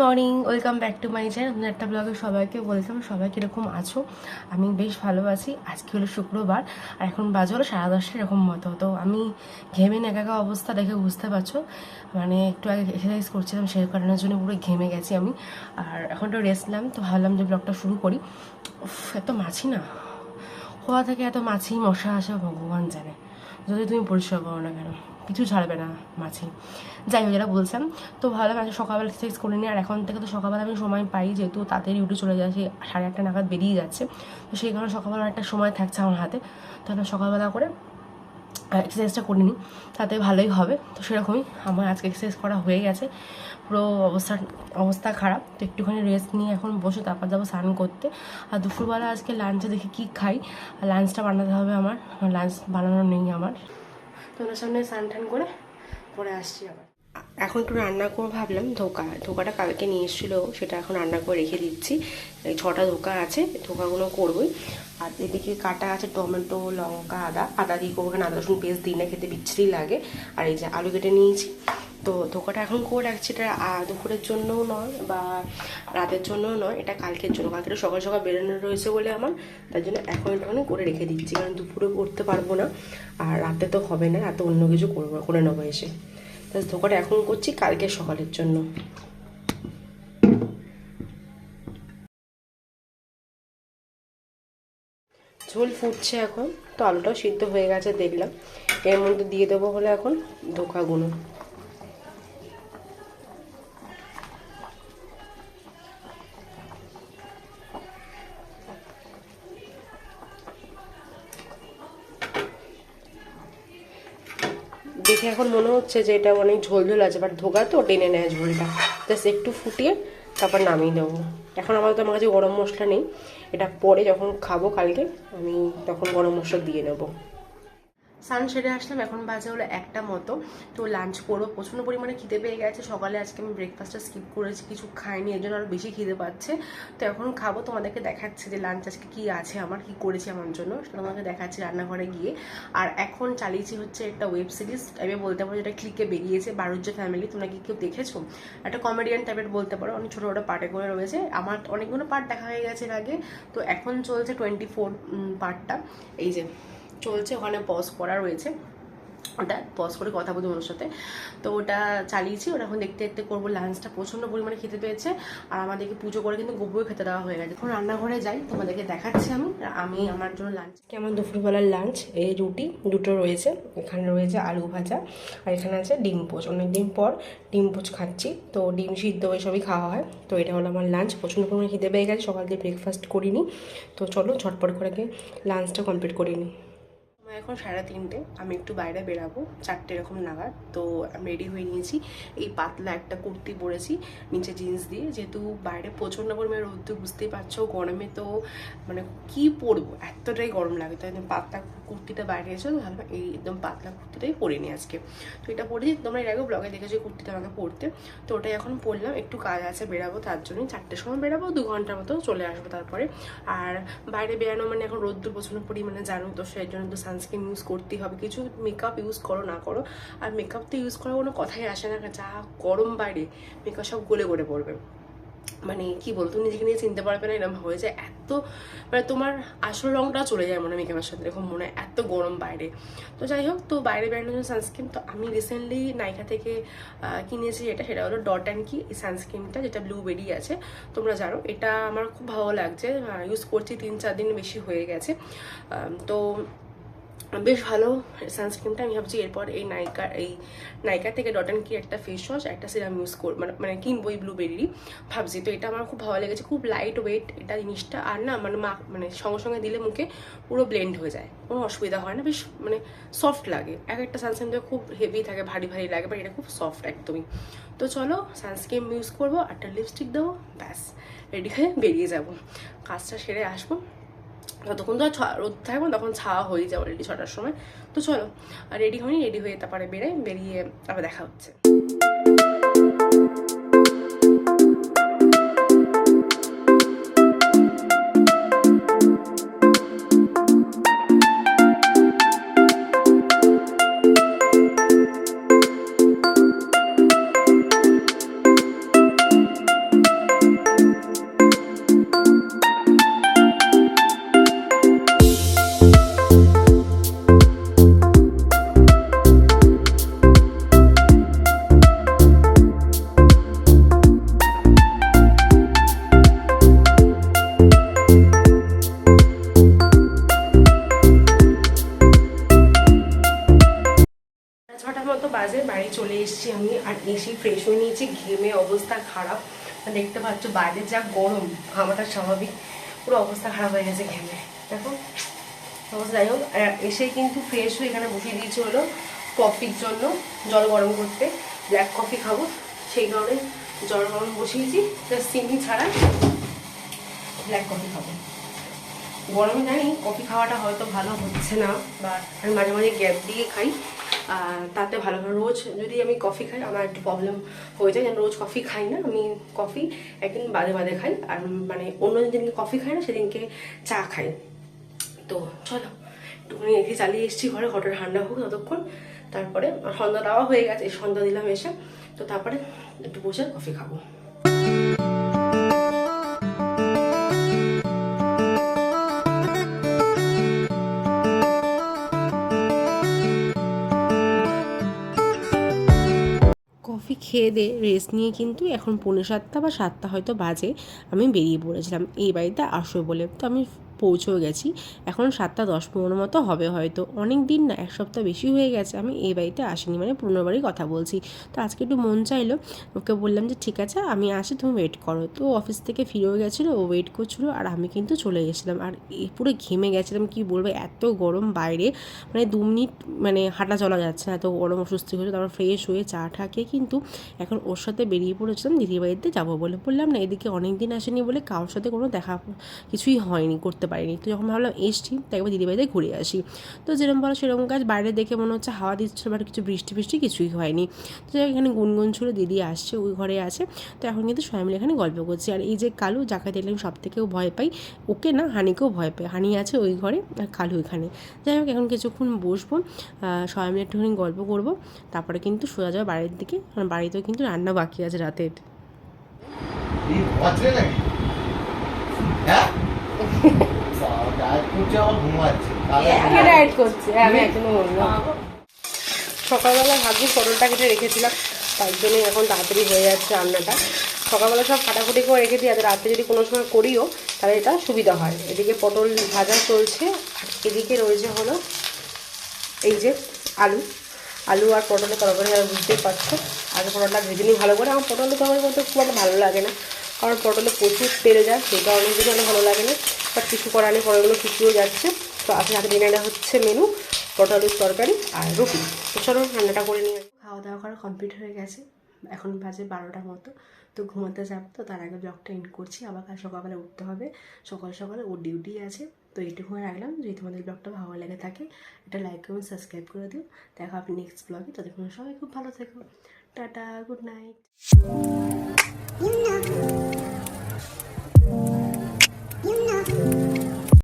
Morning, welcome back to my channel. নতুন একটা ব্লগে সবাইকে বলতাম সবাই কীরকম আছো? আমি বেশ ভালো আছি। আজকে হলো শুক্রবার, আর এখন বাজে হলো সাড়ে দশটা এরকম মতো। তো আমি ঘেমে একা অবস্থা দেখে বুঝতে পারছ। মানে একটু আগে এক্সারসাইজ করছিলাম, সেই কারণের জন্য পুরো ঘেমে গেছি আমি। আর এখন তো রেস্ট নিলাম, তো ভাবলাম যে ব্লগটা শুরু করি। এত মাছি না। হওয়া থেকে এত মাছি মশা আসে ভগবান জানে। যদি তুমি পরিষ্কার করো না কেন। কিছু ছাড়বে না মাছি। যাই হোক, যেটা বলছিলাম তো ভালো আমি সকালবেলা এক্সারসাইজ করে নিই, আর এখন থেকে তো সকালবেলা আমি সময় পাই, যেহেতু তাদের ডিউটি চলে যাচ্ছে সাড়ে আটটা নাগাদ বেরিয়ে যাচ্ছে, তো সেই কারণে সকালবেলা একটা সময় থাকছে আমার হাতে তাহলে সকালবেলা করে এক্সারসাইজটা করে নিই, তাতে ভালোই হবে, তো সেরকমই আমার আজকে এক্সারসাইজ করা হয়ে গেছে, পুরো অবস্থা অবস্থা খারাপ, তো একটুখানি রেস্ট নিয়ে এখন বসে তারপর যাব স্নান করতে, আর দুপুরবেলা আজকে লাঞ্চে দেখি কী খাই, আর লাঞ্চটা বানাতে হবে আমার আমার লাঞ্চ বানানো নেই আমার। তো ওনার সামনে স্নান টান করে পরে আসছি আবার। এখন একটু রান্না করব ভাবলাম, ধোকা। ধোকাটা কালকে নিয়ে এসেছিল, সেটা এখন রান্না করে রেখে দিচ্ছি। ছটা ধোকা আছে, ধোকাগুলো করবোই। আর এদিকে কাটা আছে টমেটো, লঙ্কা, আদা। আদা দিয়ে করব এখানে আদা রসুন পেস্ট দিই না খেতে বিচ্ছিরি লাগে। আর এই যে আলু কেটে নিয়েছি তো ধোকাটা এখন করে রাখছি, এটা দুপুরের জন্যও নয় বা রাতের জন্যও নয়, এটা কালকের জন্য। কালকে সকাল সকাল বেরোনো রয়েছে বলে আমার, তার জন্য এখন একটুখানি করে রেখে দিচ্ছি, কারণ দুপুরে করতে পারব না, আর রাতে তো হবে না, রাতে অন্য কিছু করব, করে নেব এসে। তাই ধোকাটা এখন করছি কালকে সকালের জন্য। ঝোল ফুটছে এখন, তো আলুটাও সিদ্ধ হয়ে গেছে, দেখলাম। এর মধ্যে দিয়ে দেবো হলে এখন ধোকাগুলো দেখে এখন মনে হচ্ছে যে এটা অনেক ঝোল ঝোল আছে বাট ধোকা তো টেনে নেয় ঝোলটা। জাস্ট একটু ফুটিয়ে তারপর নামিয়ে দেবো এখন আমাদের আমার কাছে গরম মশলা নেই। এটা পরে যখন খাব কালকে, আমি তখন গরম মশলা দিয়ে নেব। সান সেরে আসলাম, এখন বাজে হলো একটা মতো। তো লাঞ্চ করব, প্রচণ্ড পরিমাণে খিদে পেয়ে গেছে। সকালে আজকে আমি ব্রেকফাস্টটা স্কিপ করেছি, কিছু খাইনি, এর জন্য আরও বেশি খিদে পাচ্ছে। তো এখন খাব, তোমাদেরকে দেখাচ্ছে যে লাঞ্চ আজকে কী আছে, আমার কী করেছি আমার জন্য, সেটা তোমাকে দেখাচ্ছি রান্নাঘরে গিয়ে। আর এখন চালিয়েছি হচ্ছে একটা ওয়েব সিরিজ আমি বলতে পারো যেটা ক্লিকে বেরিয়েছে, বারুজ্য ফ্যামিলি তোমরা কি কেউ দেখেছ? একটা কমেডিয়ান টাইপের বলতে পারো, অনেক ছোটো ছোটো পার্টে করে রয়েছে। আমার অনেকগুলো পার্ট দেখা হয়ে গেছে আগে। তো এখন চলছে টোয়েন্টি ফোর পার্টটা এই যে চলছে ওখানে পজ করা রয়েছে। ওটা পজ করে কথা বলব ওর সাথে। তো ওটা চালিয়েছি, ওটা এখন দেখতে দেখতে করব। লাঞ্চটা প্রচণ্ড পরিমাণে খেতে পেয়েছে। আর আমাদেরকে পুজো করে কিন্তু গোবর খেতে দেওয়া হয়ে গেছে। এখন রান্নাঘরে যাই, তোমাদেরকে দেখাচ্ছি আমি। আমি আমার জন্য লাঞ্চ কেমন দুপুরবেলার লাঞ্চ এই রুটি দুটো রয়েছে। এখানে রয়েছে আলু ভাজা আর এখানে আছে ডিম পোচ। অনেকদিন পর ডিম পোচ খাচ্ছি। তো ডিম সিদ্ধ এসবই খাওয়া হয়। তো এটা হলো আমার লাঞ্চ প্রচণ্ড পরিমাণে খেতে পেয়ে গেছে। সকাল দিয়ে ব্রেকফাস্ট করিনি। তো চলো ঝটপট করে লাঞ্চটা কমপ্লিট করিনি এখন সাড়ে তিনটে। আমি একটু বাইরে বেরাবো, চারটে এরকম নাগাদ। তো আমি রেডি হয়ে নিয়েছি। এই পাতলা একটা কুর্তি পরেছি, নিচে জিন্স দিয়ে। যেহেতু বাইরে প্রচণ্ড পরিমাণে রোদ্দুর, বুঝতেই পারছ, গরমে তো মানে কি পরবো? এতটাই গরম লাগে। তো একদম পাতলা কুর্তিটা বাইরে এসে তো ভালো এই একদম পাতলা কুর্তিটাই পরে নিই আজকে। তো এটা পরেছি। তোমরা এর আগে ব্লগে দেখেছ কুর্তিটা আমাকে পরতে। তো ওটাই এখন পরলাম। একটু কাজ আছে বেরাবো, তার জন্যই চারটের সময় বেরাবো, দু ঘণ্টার মতো চলে আসব তারপরে। আর বাইরে বেরানো মানে এখন রোদ্দুর প্রচণ্ড পরিমাণে, জানো তো, সেই জন্য তো সানস্ক্রিন ইউজ করতেই হবে। কিছু মেকআপ ইউজ করো, না করো। আর মেকআপ তো ইউজ করার কোনো কথাই আসে না। যা গরম বাইরে মেকআপ সব গলে গলে পড়বে। মানে কি বলতো, নিজেকে নিয়ে চিনতে পারবে না এরকম হয়ে যায়। এত মানে তোমার আসল রংটা চলে যায় মনে মেকআপের সাথে, এরকম মনে হয় এত গরম বাইরে। তো যাই হোক, তো বাইরে বেরোনোর জন্য সানস্ক্রিন তো আমি রিসেন্টলি নাইকা থেকে কিনেছি এটা। সেটা হলো ডট অ্যান্ড কি এই সানস্ক্রিনটা যেটা ব্লুবেরি আছে। তোমরা জানো, এটা আমার খুব ভালো লাগছে। ইউজ করছি তিন চার দিন বেশি হয়ে গেছে। তো বেশ ভালো সানস্ক্রিনটা আমি ভাবছি এরপর এই নাইকা এই নাইকা থেকে ডটন কি একটা ফেস ওয়াশ একটা সিরাম ইউজ কর মানে মানে কিনবো এই ব্লুবেরিরই ভাবছি। তো এটা আমার খুব ভালো লেগেছে, খুব লাইট ওয়েট এটা জিনিসটা, আর না মানে মা মানে সঙ্গে সঙ্গে দিলে মুখে পুরো ব্লেন্ড হয়ে যায়, কোনো অসুবিধা হয় না, বেশ মানে সফট লাগে। এক একটা সানস্ক্রিন তো খুব হেভি থাকে, ভারী ভারী লাগে বাট এটা খুব সফট একদমই। তো চলো সানস্ক্রিন ইউজ করব একটা লিপস্টিক দেবো, ব্যাস রেডি হয়ে বেরিয়ে যাব। কাজটা সেরে আসব। যতক্ষণ তো রোদ থাকব তখন ছাওয়া হয়ে যাবে অলরেডি ছটার সময়। তো চলো রেডি হয়নি রেডি হয়ে তারপরে বেরোয় বেরিয়ে আবার দেখা হচ্ছে। এসেছি আমি আর এসে ফ্রেশ হয়ে নিয়েছি, ঘেমে অবস্থা খারাপ। দেখতে পাচ্ছ বাইরে যা গরম, ঘামাটা স্বাভাবিক। পুরো অবস্থা খারাপ হয়ে গেছে ঘেমে। দেখো যাই হোক এসে কিন্তু ফ্রেশ হয়ে এখানে বসিয়ে দিয়েছি হলো কফির জন্য, জল গরম করতে। ব্ল্যাক কফি খাব, সেই কারণে জল গরম বসিয়েছি। জাস্ট চিনি ছাড়া ব্ল্যাক কফি খাব। গরমে জানি কফি খাওয়াটা হয়তো ভালো হচ্ছে না বা আমি মাঝে মাঝে গ্যাপ দিয়ে খাই। তাতে ভালো রোজ যদি আমি কফি খাই, আমার একটু প্রবলেম হয়ে যায়। আমি রোজ কফি খাই না, আমি কফি একদিন বাদে বাদে খাই। আর মানে অন্য দিনকে কফি খাই না, সেদিনকে চা খাই। তো চলো, একটুখানি এসি চালিয়ে এসেছি ঘরে। ঘরটা ঠান্ডা হোক ততক্ষণ। তারপরে সন্ধ্যা দেওয়া হয়ে গেছে, সন্ধ্যা দিলাম এসে। তো তারপরে একটু বসে কফি খাব। কফি খেয়ে দিয়ে রেস্ট নিয়ে কিন্তু এখন পৌনে সাতটা বা সাতটা হয়তো বাজে, আমি বেরিয়ে পড়েছিলাম। এই বাড়িতে আসবে বলে। তো আমি পৌঁছেও গেছি। এখন সাতটা দশ পনেরো মতো হবে হয়তো। অনেক দিন না, এক সপ্তাহ বেশি হয়ে গেছে, আমি এই বাড়িতে আসিনি মানে পুরনো বাড়ির কথা বলছি। তো আজকে একটু মন চাইলো, ওকে বললাম যে, ঠিক আছে, আমি আসি, তুমি ওয়েট করো। তো অফিস থেকে ফিরেও গেছিল, ও ওয়েট করছিল, আর আমি কিন্তু চলে গেছিলাম। আর পুরো ঘেমে গেছিলাম, কি বলব, এত গরম বাইরে মানে দু মিনিট মানে হাঁটা চলা যাচ্ছে না, এত গরম অসুস্থ হয়েছে তারপর ফ্রেশ হয়ে চা খেয়ে কিন্তু এখন ওর সাথে বেরিয়ে পড়েছিলাম, দিদির বাড়িতে যাব বলে। বললাম, না, এদিকে অনেক দিন আসেনি বলে কারোর সাথে কোনো দেখা কিছুই হয়নি, করতে পারিনি। তো যখন ভাবলাম এসছি তো একবার দিদির বাড়িতে ঘুরে আসি। তো যেরকম বলো সেরকম কাজ। বাইরে দেখে মনে হচ্ছে হাওয়া দিচ্ছে বাট কিছু বৃষ্টি বৃষ্টি কিছুই হয়নি। তো যাই হোক এখানে গুনগুন ছিল দিদি আসছে ওই ঘরে আছে। তো এখন কিন্তু সবাই মিলে এখানে গল্প করছি। আর এই যে কালু যাকে দেখলাম সব থেকেও ভয় পাই ওকে না হানিকেও ভয় পাই। হানি আছে ওই ঘরে আর কালু এখানে। যাই হোক এখন কিছুক্ষণ বসবো সবাই মিলে একটুখানি গল্প করব। তারপরে কিন্তু সোজা যাব বাড়ির দিকে কারণ বাড়িতেও কিন্তু রান্না বাকি আছে রাতের। হ্যাঁ? ডায়েট করছে হ্যাঁ, আমি এখনও বললাম সকালবেলা ভাবছি পটলটা কেটে রেখেছিলাম তার জন্যই এখন তাড়াতাড়ি হয়ে যাচ্ছে রান্নাটা। সকালবেলা সব কাটাকুটি করে রেখে দিই আর রাতে যদি কোনো সময় করিও তাহলে এটা সুবিধা হয়। এদিকে পটল ভাজা চলছে এদিকে রয়েছে হলো এই যে আলু। আলু আর পটলের তরকারি আর বুঝতেই পারছ। আগে পটলটা ভেজে নিই ভালো করে। আমার পটলের তরকারি করতে খুব একটা ভালো লাগে না কারণ পটলে প্রচুর তেলে যায় সেই কারণে যদি আমার ভালো লাগে না। বাট কিছু করার নেই শুকিয়েও যাচ্ছে। তো আজকে রাতে ডিনারে হচ্ছে মেনু পটলের তরকারি আর রুটি। তো চলো রান্নাটা করে নিয়ে আসি। খাওয়া দাওয়া করা কমপ্লিট হয়ে গেছে। এখন বাজে বারোটার মতো। তো ঘুমাতে যাব তো তার আগে ব্লগটা এন্ড করছি। আবার কাল সকালবেলা উঠতে হবে। সকাল সকালে ওর ডিউটি আছে। তো এইটুকু রাখলাম। যদি তোমাদের ব্লগটা ভালো লেগে থাকে এটা লাইক এবং সাবস্ক্রাইব করে দিও। দেখা হবে নেক্সট ব্লগে ততক্ষণ সবাই খুব ভালো থেকো। Tata good night